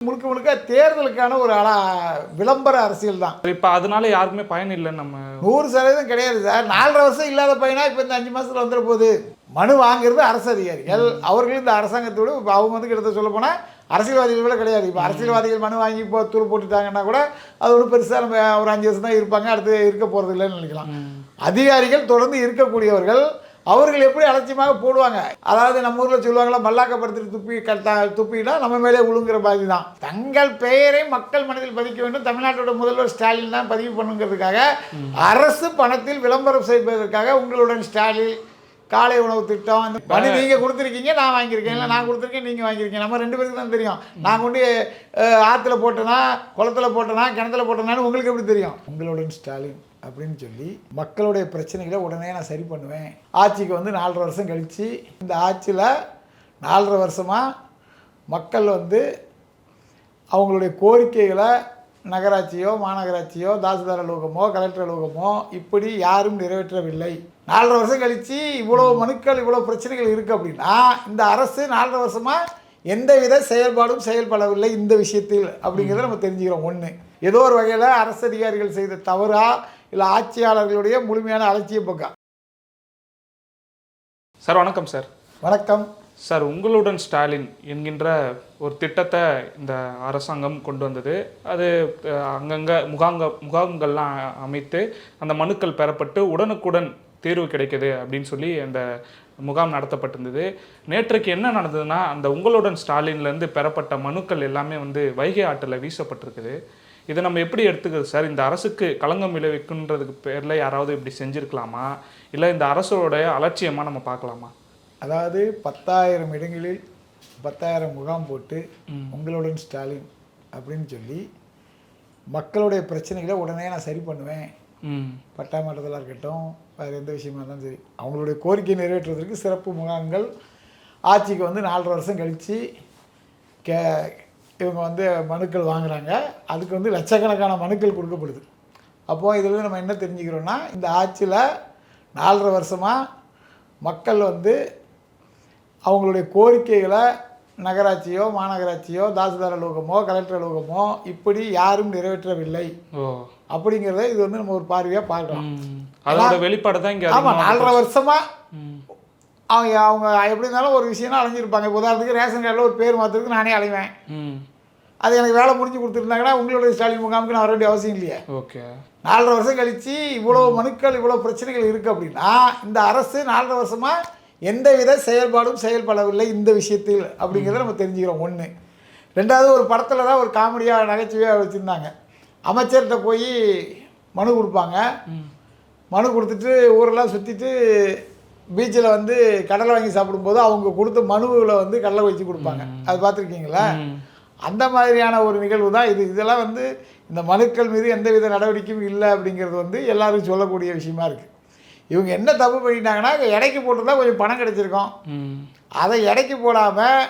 முழுக்க முழுக்க தேர்தலுக்கான ஒரு அலா விளம்பர அரசியல் தான். இப்போ அதனால யாருக்குமே பயன் இல்லைன்னு நம்ம நூறு சதவீதம் கிடையாது சார். நாலரை வருஷம் இல்லாத பையனா இப்போ இந்த அஞ்சு மாசத்துல வந்துட போகுது மனு வாங்குறது அரசு அதிகாரிகள் அவர்களும் இந்த அரசாங்கத்தோடு இப்போ அவங்க வந்து கிட்ட சொல்ல போனால் அரசியல்வாதிகள் கூட கிடையாது. இப்போ அரசியல்வாதிகள் மனு வாங்கி இப்போ தூள் போட்டுட்டாங்கன்னா கூட அது ஒன்றும் பெருசாக நம்ம ஒரு அஞ்சு வருஷம் தான் இருப்பாங்க அடுத்து இருக்க போகிறது இல்லைன்னு நினைக்கலாம். அதிகாரிகள் தொடர்ந்து இருக்கக்கூடியவர்கள் அவர்கள் எப்படி அலட்சியமாக போடுவாங்க? அதாவது நம்ம ஊரில் சொல்லுவாங்களா மல்லாக்கப்படுத்திட்டு துப்பி கட்டா துப்பினா நம்ம மேலே விழுங்குற மாதிரி தான். தங்கள் பெயரை மக்கள் மனதில் பதிக்க வேண்டும். தமிழ்நாட்டோட முதல்வர் ஸ்டாலின் தான் பதிவு பண்ணுங்கிறதுக்காக அரசு பணத்தில் விளம்பரம் செய்வதற்காக உங்களுடன் ஸ்டாலின் காலை உணவு திட்டம் இந்த பணி நீங்க கொடுத்துருக்கீங்க நான் வாங்கியிருக்கேன். இல்லை நான் கொடுத்துருக்கேன் நீங்க வாங்கியிருக்கீங்க. நம்ம ரெண்டு பேருக்கு தான் தெரியும். நான் கொண்டு ஆத்துல போட்டேனா குளத்துல போட்டேனா கிணத்துல போட்டேனான்னு உங்களுக்கு எப்படி தெரியும்? உங்களுடன் ஸ்டாலின். அப்படின்னு சொல்லி மக்களுடைய பிரச்சனைகளை உடனே நான் சரி பண்ணுவேன். ஆட்சிக்கு வந்து நாலரை வருஷம் கழித்து இந்த ஆட்சியில் நாலரை வருஷமாக மக்கள் வந்து அவங்களுடைய கோரிக்கைகளை நகராட்சியோ மாநகராட்சியோ தாசில்தார் அலுவலகமோ கலெக்டர் அலுவலகமோ இப்படி யாரும் நிறைவேற்றவில்லை. நாலரை வருஷம் கழித்து இவ்வளோ மனுக்கள் இவ்வளோ பிரச்சனைகள் இருக்குது அப்படின்னா இந்த அரசு நாலரை வருஷமாக எந்தவித செயல்பாடும் செயல்படவில்லை இந்த விஷயத்தில் அப்படிங்கிறத நம்ம தெரிஞ்சுக்கிறோம். ஒன்று ஏதோ ஒரு வகையில் அரசு அதிகாரிகள் செய்த தவறாக இல்லை ஆட்சியாளர்களுடைய முழுமையான அலட்சிய போக்கா சார் வணக்கம் சார். வணக்கம். சார் உங்களுடன் ஸ்டாலின் என்கின்ற ஒரு திட்டத்தை இந்த அரசாங்கம் கொண்டு வந்தது. அது அங்கங்க முகாங்க முகாம்கள்லாம் அமைத்து அந்த மனுக்கள் பெறப்பட்டு உடனுக்குடன் தீர்வு கிடைக்குது அப்படின்னு சொல்லி அந்த முகாம் நடத்தப்பட்டிருந்தது. நேற்றைக்கு என்ன நடந்ததுன்னா அந்த உங்களுடன் ஸ்டாலின்லேருந்து பெறப்பட்ட மனுக்கள் எல்லாமே வந்து வைகை ஆற்றில் வீசப்பட்டிருக்குது. இதை நம்ம எப்படி எடுத்துக்கிறது? சார் இந்த அரசுக்கு களங்கம் விளைவிக்குன்றதுக்கு பேரில் யாராவது இப்படி செஞ்சுருக்கலாமா? இல்லை இந்த அரசோட அலட்சியமாக நம்ம பார்க்கலாமா? அதாவது பத்தாயிரம் இடங்களில் பத்தாயிரம் முகாம் போட்டு உங்களுடன் ஸ்டாலின் அப்படின்னு சொல்லி மக்களுடைய பிரச்சனைகளை உடனே நான் சரி பண்ணுவேன். பட்டா மாற்றத்தில் இருக்கட்டும் வேறு எந்த விஷயமா இருந்தாலும் சரி. அவங்களுடைய கோரிக்கை நிறைவேற்றுவதற்கு சிறப்பு முகாம்கள் ஆட்சிக்கு வந்து நாலரை வருஷம் கழித்து கே இவங்க வந்து மனுக்கள் வாங்குறாங்க. அதுக்கு வந்து லட்சக்கணக்கான மனுக்கள் கொடுக்கப்படுது. அப்போது இதில் நம்ம என்ன தெரிஞ்சுக்கிறோன்னா இந்த ஆட்சியில் நாலரை வருஷமாக மக்கள் வந்து அவங்களுடைய கோரிக்கைகளை நகராட்சியோ மாநகராட்சியோ தாசில்தார் அலுவலகமோ கலெக்டர் அலுவலகமோ இப்படி யாரும் நிறைவேற்றவில்லை. அப்படிங்கிறத இது வந்து நம்ம ஒரு பார்வையாக பார்க்கலாம். அதோட வெளிப்பாடு தான் இங்க ஆமாம் நாலரை வருஷமா ம். அவங்க அவங்க எப்படி இருந்தாலும் ஒரு விஷயம்னா அலைஞ்சிருப்பாங்க. உதாரணத்துக்கு ரேஷன் கார்டில் ஒரு பேர் மாற்றுறதுக்கு நானே அலைவேன். அது எனக்கு வேலை முடிஞ்சு கொடுத்துருந்தாங்கன்னா உங்களுடைய ஸ்டாலின் முகாமுக்கு நான் வர வேண்டிய அவசியம் இல்லையே. ஓகே. நாலரை வருஷம் கழித்து இவ்வளோ மனுக்கள் இவ்வளோ பிரச்சனைகள் இருக்குது அப்படின்னா இந்த அரசு நாலரை வருஷமாக எந்தவித செயல்பாடும் செயல்படவில்லை இந்த விஷயத்தில் அப்படிங்கிறத நம்ம தெரிஞ்சுக்கிறோம். ஒன்று ரெண்டாவது ஒரு படத்தில் தான் ஒரு காமெடியாக நகைச்சுவையாக வச்சுருந்தாங்க. அமைச்சர்கிட்ட போய் மனு கொடுப்பாங்க. மனு கொடுத்துட்டு ஊரெல்லாம் சுற்றிட்டு பீச்சில் வந்து கடலை வாங்கி சாப்பிடும்போது அவங்க கொடுத்த மனுவில் வந்து கடலை வச்சு கொடுப்பாங்க. அது பார்த்துருக்கீங்களா. அந்த மாதிரியான ஒரு நிகழ்வு தான் இது. இதெல்லாம் வந்து இந்த மனுக்கள் மீது எந்தவித நடவடிக்கையும் இல்லை அப்படிங்கிறது வந்து எல்லாரும் சொல்லக்கூடிய விஷயமா இருக்குது இவங்க என்ன தப்பு பண்ணிட்டாங்கன்னா எடைக்கு போட்டிருந்தா கொஞ்சம் பணம் கிடைச்சிருக்கும். அதை எடைக்கு போடாமல்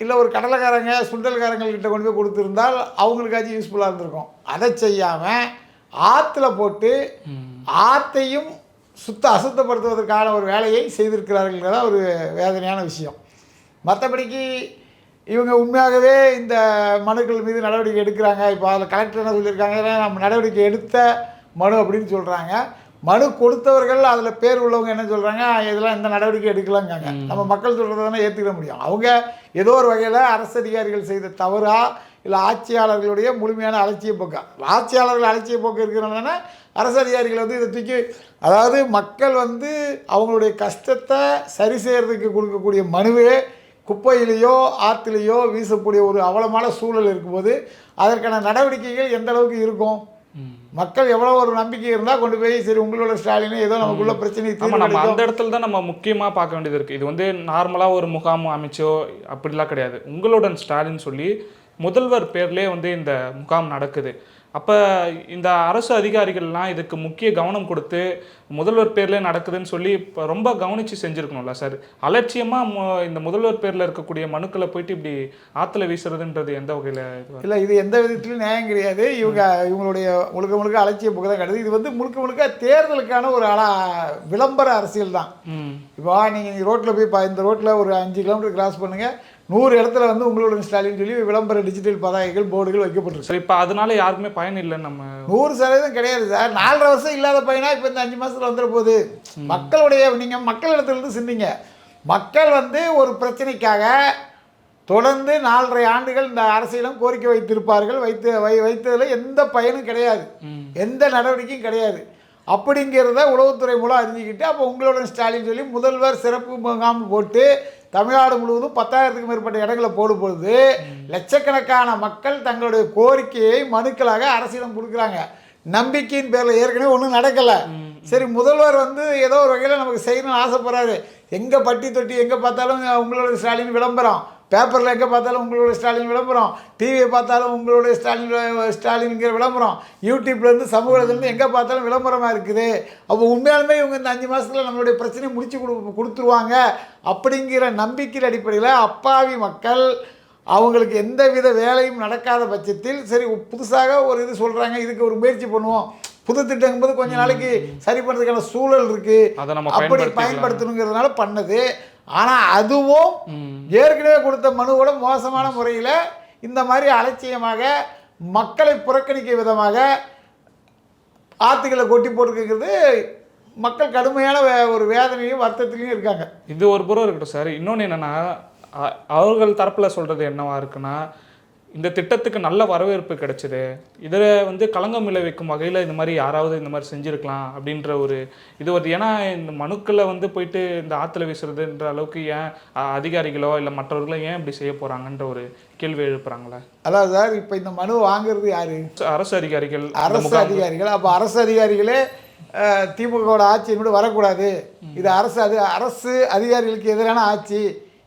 இல்லை ஒரு கடலைக்காரங்க சுண்டல்காரங்கள்கிட்ட கொண்டு போய் கொடுத்துருந்தால் அவங்களுக்காச்சும் யூஸ்ஃபுல்லாக இருந்திருக்கும். அதை செய்யாமல் ஆற்றுல போட்டு ஆற்றையும் சுத்த அசுத்தப்படுத்துவதற்கான ஒரு வேலையை செய்திருக்கிறார்கள்ங்கிறத ஒரு வேதனையான விஷயம். மற்றபடிக்கு இவங்க உண்மையாகவே இந்த மனுக்கள் மீது நடவடிக்கை எடுக்கிறாங்க. இப்போ அதில் கலெக்டர் என்ன சொல்லியிருக்காங்க? "இதெல்லாம் நம்ம நடவடிக்கை எடுத்த மனு அப்படின்னு சொல்கிறாங்க மனு கொடுத்தவர்கள் அதில் பேர் உள்ளவங்க என்ன சொல்கிறாங்க இதெல்லாம் எந்த நடவடிக்கை எடுக்கலாங்காங்க. நம்ம மக்கள் சொல்கிறத தானே ஏற்றுக்கிற முடியும். அவங்க ஏதோ ஒரு வகையில் அரசு அதிகாரிகள் செய்த தவறா இல்லை ஆட்சியாளர்களுடைய முழுமையான அலட்சிய போக்கா? ஆட்சியாளர்கள் அலட்சிய போக்கு இருக்கிறனால அரசு அதிகாரிகள் வந்து இதை தூக்கி அதாவது மக்கள் வந்து அவங்களுடைய கஷ்டத்தை சரி செய்யறதுக்கு கொடுக்கக்கூடிய மனுவே குப்பையிலேயோ ஆற்றுலேயோ வீசக்கூடிய ஒரு அவலமான சூழல் இருக்கும்போது அதற்கான நடவடிக்கைகள் எந்த அளவுக்கு இருக்கும். மக்கள் எவ்வளோ ஒரு நம்பிக்கை இருந்தால் கொண்டு போய் சரி உங்களோட ஸ்டாலின் ஏதோ நமக்குள்ள பிரச்சனை நம்ம அந்த இடத்துல தான் நம்ம முக்கியமா பார்க்க வேண்டியது இருக்கு. இது வந்து நார்மலா ஒரு முகாம் அமைச்சோ அப்படிலாம் கிடையாது. உங்களுடன் ஸ்டாலின் சொல்லி முதல்வர் பேர்லயே வந்து இந்த முகாம் நடக்குது. அப்ப இந்த அரசு அதிகாரிகள்லாம் இதுக்கு முக்கிய கவனம் கொடுத்து முதல்வர் பேர்ல நடக்குதுன்னு சொல்லி இப்ப ரொம்ப கவனிச்சு செஞ்சிருக்கணும்ல சார்? அலட்சியமா மு- இந்த முதல்வர் பேர்ல இருக்கக்கூடிய மனுக்களை போயிட்டு இப்படி ஆத்துல வீசுறதுன்றது எந்த வகையில இல்லை இது எந்த விதத்திலும் நியாயம் கிடையாது. இவங்க இவங்களுடைய முழுக்க முழுக்க அலட்சிய போக்கு தான் கிடையாது இது வந்து முழுக்க முழுக்க தேர்தலுக்கான ஒரு அலா விளம்பர அரசியல் தான். இப்போ நீங்கள் ரோட்டில் போய் பா இந்த ரோட்டில் ஒரு அஞ்சு கிலோமீட்டர் கிராஸ் பண்ணுங்கள் நூறு இடத்துல வந்து உங்களுடன் ஸ்டாலின் சொல்லி விளம்பர டிஜிட்டல் பதாகைகள் போர்டுகள் வைக்கப்பட்டிருக்கு. சரி இப்போ அதனால யாருக்குமே பயன் இல்லைன்னு நம்ம நூறு சதவீதம் கிடையாது சார். நாலரை வருஷம் இல்லாத பையனா இப்போ இந்த அஞ்சு மாசத்துல வந்துட போகுது மக்களுடைய நீங்கள் மக்களிடத்திலிருந்து சிந்திங்க. மக்கள் வந்து ஒரு பிரச்சனைக்காக தொடர்ந்து நாலரை ஆண்டுகள் இந்த அரசியலும் கோரிக்கை வைத்திருப்பார்கள். வைத்து வை வைத்ததில் எந்த பயனும் கிடையாது. எந்த நடவடிக்கையும் கிடையாது. அப்படிங்கிறத உளவுத்துறை மூலம் அறிஞ்சிக்கிட்டு அப்போ உங்களுடன் ஸ்டாலின் சொல்லி முதல்வர் சிறப்பு முகாம் போட்டு தமிழ்நாடு முழுவதும் பத்தாயிரத்துக்கும் மேற்பட்ட இடங்களை போடும் பொழுது லட்சக்கணக்கான மக்கள் தங்களுடைய கோரிக்கையை மனுக்களாக அரசிடம் கொடுக்குறாங்க. நம்பிக்கையின் பேரில் ஏற்கனவே ஒன்றும் நடக்கலை. சரி முதல்வர் வந்து ஏதோ ஒரு வகையில் நமக்கு செய்யணும்னு ஆசைப்படுறாரு. எங்கே பட்டி தொட்டி எங்கே பார்த்தாலும் உங்களோட ஸ்டாலின் விளம்பரம். பேப்பரில் எங்கே பார்த்தாலும் உங்களோட ஸ்டாலின் விளம்பரம். டிவியை பார்த்தாலும் உங்களுடைய ஸ்டாலின் ஸ்டாலின்ங்கிற விளம்பரம். யூடியூப்லேருந்து சமூகத்துலேருந்து எங்கே பார்த்தாலும் விளம்பரமாக இருக்குது. அப்போ உண்மையாலுமே இவங்க இந்த அஞ்சு மாதத்தில் நம்மளுடைய பிரச்சனையை முடிச்சு கொடு கொடுத்துருவாங்க. அப்படிங்கிற நம்பிக்கையின் அடிப்படையில் அப்பாவி மக்கள் அவங்களுக்கு எந்த வித வேலையும் நடக்காத பட்சத்தில் சரி புதுசாக ஒரு இது சொல்கிறாங்க இதுக்கு ஒரு முயற்சி பண்ணுவோம். புது திட்டங்கும்போது கொஞ்ச நாளைக்கு சரி பண்ணுறதுக்கான சூழல் இருக்குது அப்படி. பயன்படுத்தணுங்கிறதுனால பண்ணது. ஆனால் அதுவும். ஏற்கனவே கொடுத்த மனுவோட மோசமான முறையில் இந்த மாதிரி அலட்சியமாக மக்களை புறக்கணிக்க விதமாக ஆத்துக்களை கொட்டி போட்டுக்கிறது மக்கள் கடுமையான வே- ஒரு வேதனையும் வருத்தத்திலையும் இருக்காங்க இது ஒரு புறம் இருக்கட்டும் சார் இன்னொன்று என்னன்னா அவர்கள் தரப்புல சொல்றது என்னவா இருக்குன்னா இந்த திட்டத்துக்கு நல்ல வரவேற்பு கிடைச்சது. இதில் வந்து களங்கம் விளைவிக்கும் வகையில் இந்த மாதிரி யாராவது இந்த மாதிரி செஞ்சுருக்கலாம் அப்படின்ற ஒரு இது வருது. ஏன்னா இந்த மனுக்களை வந்து போயிட்டு இந்த ஆற்றுல வீசுறதுன்ற அளவுக்கு ஏன் அதிகாரிகளோ இல்லை மற்றவர்களோ ஏன் இப்படி செய்ய போகிறாங்கன்ற ஒரு கேள்வி எழுப்புறாங்களே? அதாவது சார் இப்போ இந்த மனு வாங்குறது யாரு? அரசு அதிகாரிகள் அரசு அதிகாரிகள். அப்போ அரசு அதிகாரிகளே திமுகவோட ஆட்சியை கூட வரக்கூடாது. இது அரசு அது அரசு அதிகாரிகளுக்கு எதிரான ஆட்சி.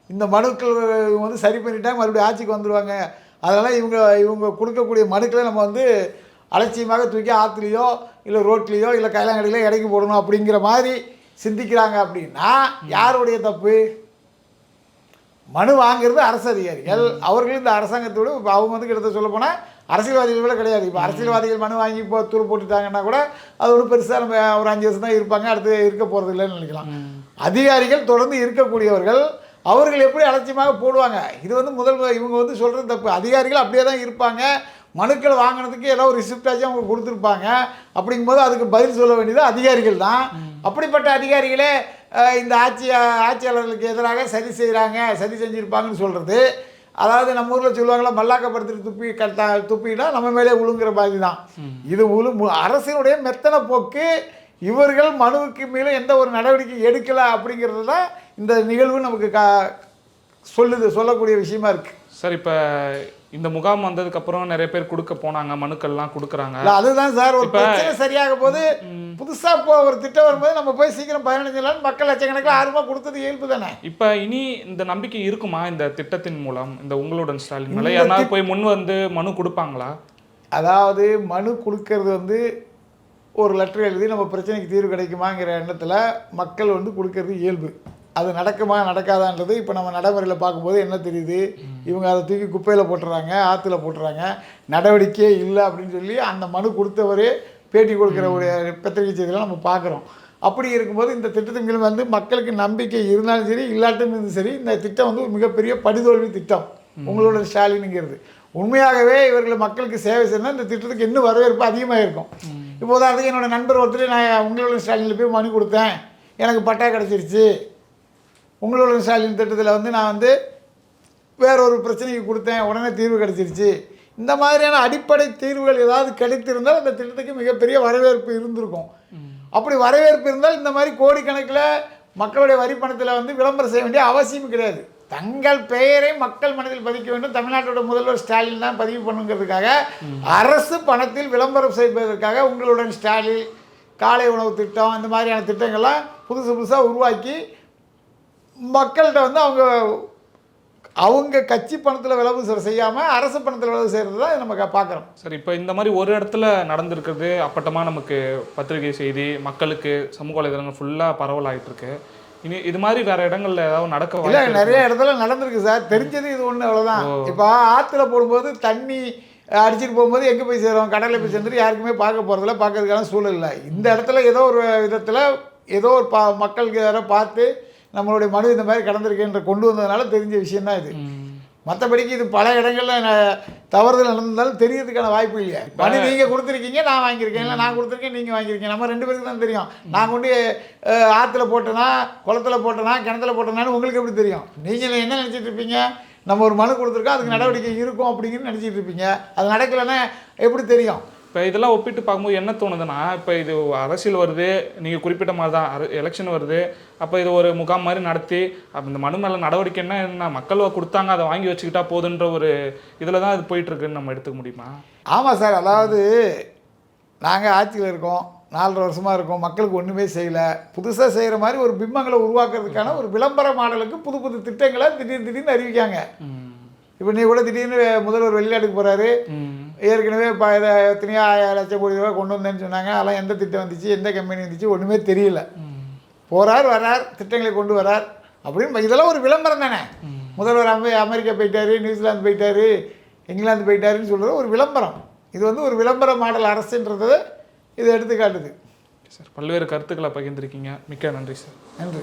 இந்த மனுக்கள் வந்து சரி பண்ணிட்டாங்க மறுபடியும் ஆட்சிக்கு வந்துடுவாங்க அதனால் இவங்க இவங்க கொடுக்கக்கூடிய மனுக்களை நம்ம வந்து அலட்சியமாக தூக்கி ஆற்றுலையோ இல்லை ரோட்லேயோ இல்லை கைலாங்கடியிலோ இடைக்கு போடணும் அப்படிங்கிற மாதிரி சிந்திக்கிறாங்க அப்படின்னா யாருடைய தப்பு? மனு வாங்குறது அரசு அதிகாரிகள். அவர்களும் இந்த அரசாங்கத்தோடு இப்போ அவங்க வந்து கிட்ட சொல்ல போனால் அரசியல்வாதிகள் கூட கிடையாது. இப்போ அரசியல்வாதிகள் மனு வாங்கி இப்போ தூள் போட்டுட்டாங்கன்னா கூட அது ஒன்றும் பெருசாக நம்ம ஒரு அஞ்சு வருஷம் தான் இருப்பாங்க அடுத்து இருக்க போகிறது இல்லைன்னு நினைக்கலாம். அதிகாரிகள் தொடர்ந்து இருக்கக்கூடியவர்கள் அவர்கள் எப்படி அலட்சியமாக போடுவாங்க? இது வந்து முதல் இவங்க வந்து சொல்கிறது தப்பு. அதிகாரிகள் அப்படியே தான் இருப்பாங்க. மனுக்கள் வாங்கினதுக்கு ஏதோ ஒரு ரிசிப்டாச்சும் அவங்க கொடுத்துருப்பாங்க. அப்படிங்கும்போது அதுக்கு பதில் சொல்ல வேண்டியது அதிகாரிகள் தான். அப்படிப்பட்ட அதிகாரிகளே இந்த ஆட்சி ஆட்சியாளர்களுக்கு எதிராக சதி செய்கிறாங்க சதி செஞ்சுருப்பாங்கன்னு சொல்கிறது அதாவது நம்ம ஊரில் சொல்லுவாங்களா மல்லாக்கப்படுத்திட்டு துப்பி கட்டா துப்பினா நம்ம மேலே விழுங்குற மாதிரி தான். இது உழு அரசினுடைய மெத்தன போக்கு இவர்கள் மனுவுக்கு மேலே எந்த ஒரு நடவடிக்கை எடுக்கலை அப்படிங்கிறது தான் இந்த நிகழ்வு நமக்கு கா சொல்லுது சொல்லக்கூடிய விஷயமா இருக்குது சார் இப்போ இந்த முகாம் வந்ததுக்கப்புறம் நிறைய பேர் கொடுக்க போனாங்க மனுக்கள்லாம் கொடுக்குறாங்க. அதுதான் சார் ஒரு பிரச்சனை சரியாக போது புதுசா இப்போ ஒரு திட்டம் வரும்போது நம்ம போய் சீக்கிரம் பதினஞ்சு நாள் மக்கள் லட்சக்கணக்கில் ஆர்வமாக கொடுத்தது இயல்பு தானே? இப்போ இனி இந்த நம்பிக்கை இருக்குமா இந்த திட்டத்தின் மூலம் இந்த உங்களுடன் ஸ்டாலின் மேல? யாராவது போய் முன் வந்து மனு கொடுப்பாங்களா? அதாவது மனு கொடுக்கறது வந்து ஒரு லெட்டர் எழுதி நம்ம பிரச்சனைக்கு தீர்வு கிடைக்குமாங்கிற எண்ணத்தில் மக்கள் வந்து கொடுக்கறது இயல்பு. அது நடக்குமா நடக்காதான்றது இப்போ நம்ம நடைமுறையில் பார்க்கும்போது என்ன தெரியுது? இவங்க அதை தூக்கி குப்பையில் போட்டுறாங்க ஆற்றுல போட்டுறாங்க. நடவடிக்கையே இல்லை அப்படின்னு சொல்லி அந்த மனு கொடுத்தவரே பேட்டி கொடுக்குற ஒரு பத்திரிகை செய்தியெல்லாம் நம்ம பார்க்குறோம். அப்படி இருக்கும்போது இந்த திட்டத்தின் மேல் வந்து மக்களுக்கு நம்பிக்கை இருந்தாலும் சரி இல்லாட்டும் இருந்தும் சரி இந்த திட்டம் வந்து ஒரு மிகப்பெரிய படுதோல்வி திட்டம் உங்களோட ஸ்டாலினுங்கிறது. உண்மையாகவே இவர்கள் மக்களுக்கு சேவை செய்யணும் இந்த திட்டத்துக்கு இன்னும் வரவேற்பு அதிகமாக இருக்கும். இப்போ உதாரணத்துக்கு என்னோட நண்பர் ஒருத்தர் நான் உங்களோட ஸ்டாலினில் போய் மனு கொடுத்தேன். எனக்கு பட்டா கிடச்சிருச்சு. உங்களோட ஸ்டாலின் திட்டத்தில் வந்து நான் வந்து வேற ஒரு பிரச்சனைக்கு கொடுத்தேன் உடனே தீர்வு கிடச்சிருச்சு. இந்த மாதிரியான அடிப்படை தீர்வுகள் ஏதாவது கிடைத்திருந்தால் அந்த திட்டத்துக்கு மிகப்பெரிய வரவேற்பு இருந்திருக்கும். அப்படி வரவேற்பு இருந்தால் இந்த மாதிரி கோடிக்கணக்கில் மக்களுடைய வரி பணத்தில் வந்து விளம்பரம் செய்ய வேண்டிய அவசியம் கிடையாது. தங்கள் பெயரை மக்கள் மனதில் பதிக்க வேண்டும். தமிழ்நாட்டோட முதல்வர் ஸ்டாலின் தான் பதிவு பண்ணுங்கிறதுக்காக அரசு பணத்தில் விளம்பரம் செய்வதற்காக உங்களுடன் ஸ்டாலின் காலை உணவு திட்டம் இந்த மாதிரியான திட்டங்கள்லாம் புதுசு புதுசாக உருவாக்கி மக்கள்கிட்ட வந்து அவங்க அவங்க கட்சி பணத்தில் விளம்பரம் செ- செய்யாம அரசு பணத்தில் விளம்பரம் செய்கிறது தான் நம்ம பார்க்குறோம் சரி இப்போ இந்த மாதிரி ஒரு இடத்துல நடந்திருக்கிறது அப்பட்டமா நமக்கு பத்திரிகை செய்தி மக்களுக்கு சமூக வலைதளங்கள் ஃபுல்லாக பரவலாயிட்டு இருக்கு இனி இது மாதிரி வேற இடங்கள்ல ஏதாவது நடக்க இல்லை? நிறைய இடத்துல நடந்திருக்கு சார். தெரிஞ்சது இது ஒன்று அவ்வளோதான் இப்போ ஆற்றுல போடும்போது தண்ணி அடிச்சிட்டு போகும்போது எங்கே போய் சேரும்? கடலில் போய் சேர்ந்துட்டு யாருக்குமே பார்க்க போகிறதில்ல பார்க்கறதுக்கான சூழல் இல்லை. இந்த இடத்துல ஏதோ ஒரு விதத்தில் ஏதோ ஒரு பா மக்களுக்கு யாரோ பார்த்து நம்மளுடைய மனு இந்த மாதிரி கடந்திருக்கேன்ற கொண்டு வந்ததுனால தெரிஞ்ச விஷயம் தான் இது. மற்றபடிக்கு இது பல இடங்கள்ல தவறுதல் நடந்தாலும் தெரியறதுக்கான வாய்ப்பு இல்லையா. மணி நீங்கள் கொடுத்துருக்கீங்க நான் வாங்கியிருக்கேன். இல்லை நான் கொடுத்துருக்கேன் நீங்கள் வாங்கியிருக்கீங்க. நம்ம ரெண்டு பேருக்கு தான் தெரியும். நான் கொண்டு ஆத்துல போட்டேனா குளத்துல போட்டேனா கிணத்துல போட்டேனான்னு உங்களுக்கு எப்படி தெரியும்? நீங்கள் என்ன நினச்சிட்டு இருப்பீங்க? நம்ம ஒரு மனு கொடுத்துருக்கோம் அதுக்கு நடவடிக்கை இருக்கும் அப்படிங்கன்னு நினச்சிட்டு இருப்பீங்க. அது நடக்கலைன்னா எப்படி தெரியும்? இப்போ இதெல்லாம் ஒப்பிட்டு பார்க்கும்போது என்ன தோணுதுன்னா இப்போ இது அரசியல் வருது நீங்கள் குறிப்பிட்ட மாதிரி தான் எலெக்ஷன் வருது அப்போ இது ஒரு முகாம் மாதிரி நடத்தி அப்போ இந்த மனு மேலே நடவடிக்கைன்னா என்ன மக்கள் கொடுத்தாங்க அதை வாங்கி வச்சுக்கிட்டா போதுன்ற ஒரு இதில் தான் இது போயிட்டு இருக்குன்னு நம்ம எடுத்துக்க முடியுமா? ஆமாம் சார் அதாவது நாங்கள் ஆட்சியில் இருக்கோம் நாலரை வருஷமாக இருக்கோம் மக்களுக்கு ஒன்றுமே செய்யலை. புதுசாக செய்கிற மாதிரி ஒரு பிம்பங்களை உருவாக்குறதுக்கான ஒரு விளம்பர மாடலுக்கு புது புது திட்டங்களை திடீர்னு திடீர்னு அறிவிக்காங்க. இப்போ நீ கூட திடீர்னு முதல்வர் வெளிநாட்டுக்கு போகிறாரு ஏற்கனவே இப்போ இதை எத்தனையோ ஆயிரம் லட்சம் கோடி ரூபா கொண்டு வந்தேன்னு சொன்னாங்க. அதெல்லாம் எந்த திட்டம் வந்துச்சு எந்த கம்பெனி வந்துச்சு ஒன்றுமே தெரியல. போகிறார் வரார் திட்டங்களை கொண்டு வரார் அப்படின்னு இதெல்லாம் ஒரு விளம்பரம் தானே. முதல்வர் அமெ அமெரிக்கா போயிட்டாரு நியூசிலாந்து போயிட்டாரு இங்கிலாந்து போயிட்டாருன்னு சொல்கிறது ஒரு விளம்பரம். இது வந்து ஒரு விளம்பர மாடல் அரசுன்றதை இது எடுத்து காட்டுது சார் பல்வேறு கருத்துக்களை பகிர்ந்திருக்கீங்க. மிக்க நன்றி சார். நன்றி.